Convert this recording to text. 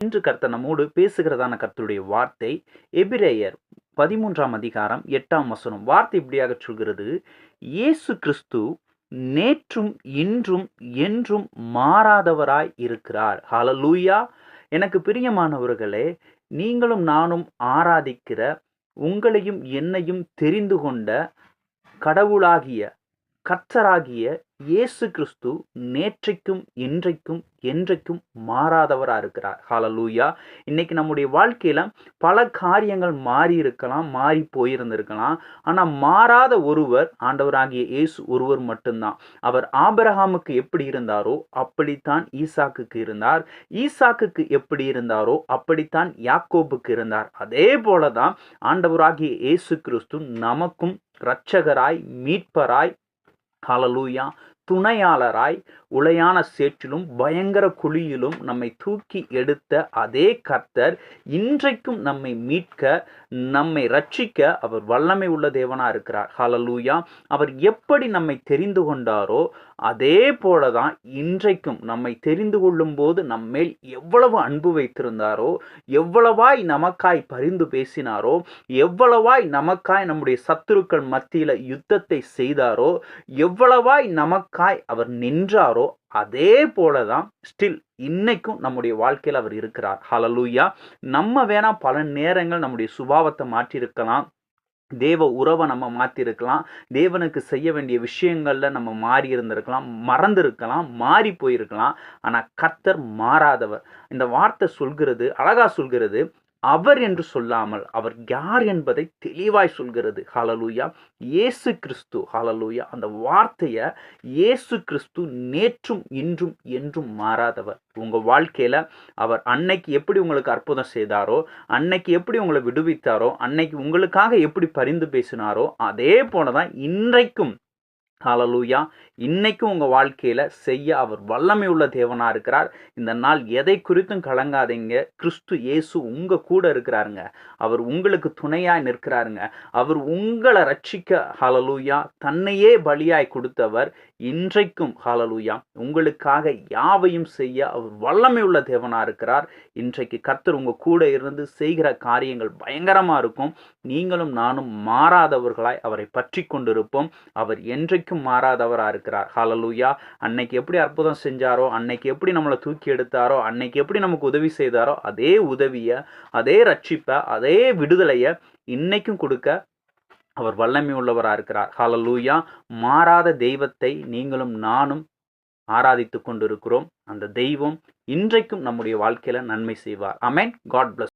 இன்று கர்த்தர் நம்மோடு பேசுகிறதான கர்த்தருடைய வார்த்தை எபிரேயர் பதிமூன்றாம் அதிகாரம் எட்டாம் வசனம். வார்த்தை இப்படியாக சொல்கிறது இயேசு கிறிஸ்து நேற்றும் இன்றும் என்றும் மாறாதவராய் இருக்கிறார். ஹலலூயா எனக்கு பிரியமானவர்களே நீங்களும் நானும் ஆராதிக்கிற உங்களையும் என்னையும் தெரிந்து கொண்ட கடவுளாகிய கர்த்தராகிய இயேசு கிறிஸ்து நேற்றைக்கும் இன்றைக்கும் என்றைக்கும் மாறாதவராக இருக்கிறார். ஹாலலூயா இன்னைக்கு நம்முடைய வாழ்க்கையில பல காரியங்கள் மாறி இருக்கலாம் மாறி போயிருந்திருக்கலாம். ஆனா மாறாத ஒருவர் ஆண்டவராகிய இயேசு ஒருவர் மட்டும்தான். அவர் ஆபரகாமுக்கு எப்படி இருந்தாரோ அப்படித்தான் ஈசாக்குக்கு இருந்தார். ஈசாக்குக்கு எப்படி இருந்தாரோ அப்படித்தான் யாக்கோபுக்கு இருந்தார். அதே போலதான் ஆண்டவராகிய இயேசு கிறிஸ்து நமக்கும் இரட்சகராய் மீட்பராய் ஹலலூயா துணையாளராய் உளையான சேற்றிலும் பயங்கர குழியிலும் நம்மை தூக்கி எடுத்த அதே கர்த்தர் இன்றைக்கும் நம்மை மீட்க நம்மை ரட்சிக்க அவர் வல்லமை உள்ள தேவனா இருக்கிறார். ஹalleluya அவர் எப்படி நம்மை தெரிந்து கொண்டாரோ அதே போலதான் இன்றைக்கும் நம்மை தெரிந்து கொள்ளும் போது நம்மேல் எவ்வளவு அன்பு வைத்திருந்தாரோ எவ்வளவாய் நமக்காய் பரிந்து பேசினாரோ எவ்வளவாய் நமக்காய் நம்முடைய சத்துருக்கள் மத்தியில யுத்தத்தை செய்தாரோ எவ்வளவாய் நமக்காய் அவர் நின்றாரோ அதே போல தான் ஸ்டில் இன்னைக்கும் நம்முடைய வாழ்க்கையில் அவர் இருக்கிறார். ஹலலூயா நம்ம வேணா பல நேரங்கள் நம்முடைய சுபாவத்தை மாற்றியிருக்கலாம். தேவ உறவை நம்ம மாற்றிருக்கலாம் தேவனுக்கு செய்ய வேண்டிய விஷயங்களில் நம்ம மாறி இருந்திருக்கலாம் மறந்துருக்கலாம் மாறி போயிருக்கலாம். ஆனால் கர்த்தர் மாறாதவர். இந்த வார்த்தை சொல்கிறது அழகா சொல்கிறது அவர் என்று சொல்லாமல் அவர் யார் என்பதை தெளிவாய் சொல்கிறது. ஹலலூயா இயேசு கிறிஸ்து. ஹலலூயா அந்த வார்த்தையை இயேசு கிறிஸ்து நேற்றும் இன்றும் என்றும் மாறாதவர். உங்க வாழ்க்கையில அவர் அன்னைக்கு எப்படி உங்களுக்கு அற்புதம் செய்தாரோ அன்னைக்கு எப்படி உங்களை விடுவித்தாரோ அன்னைக்கு உங்களுக்காக எப்படி பரிந்து பேசினாரோ அதே போலதான் இன்றைக்கும் ஹாலலூயா இன்னைக்கும் உங்கள் வாழ்க்கையில் செய்ய அவர் வல்லமை உள்ள தேவனா இருக்கிறார். இந்த நாள் எதை குறித்தும் கலங்காதீங்க. கிறிஸ்து இயேசு உங்கள் கூட இருக்கிறாருங்க. அவர் உங்களுக்கு துணையாக நிற்கிறாருங்க. அவர் உங்களை ரட்சிக்க ஹாலலூயா தன்னையே பலியாய் கொடுத்தவர் இன்றைக்கும் ஹாலலூயா உங்களுக்காக யாவையும் செய்ய அவர் வல்லமை உள்ள தேவனா இருக்கிறார். இன்றைக்கு கர்த்தர் உங்கள் கூட இருந்து செய்கிற காரியங்கள் பயங்கரமாக இருக்கும். நீங்களும் நானும் மாறாதவர்களாய் அவரை பற்றி கொண்டிருப்போம். அவர் என்றைக்கு என்றைக்கும் மாறாதவராக இருக்கிறார். ஹாலலூயா அன்னைக்கு எப்படி அற்புதம் செஞ்சாரோ அன்னைக்கு எப்படி நம்மளை தூக்கி எடுத்தாரோ அன்னைக்கு எப்படி நமக்கு உதவி செய்தாரோ அதே உதவியை அதே ரட்சிப்பை அதே விடுதலையை இன்னைக்கும் கொடுக்க அவர் வல்லமை உள்ளவராக இருக்கிறார். ஹாலலூயா மாறாத தெய்வத்தை நீங்களும் நானும் ஆராதித்து கொண்டிருக்கிறோம். அந்த தெய்வம் இன்றைக்கும் நம்முடைய வாழ்க்கையில நன்மை செய்வார். அமேன் காட் பிளஸ்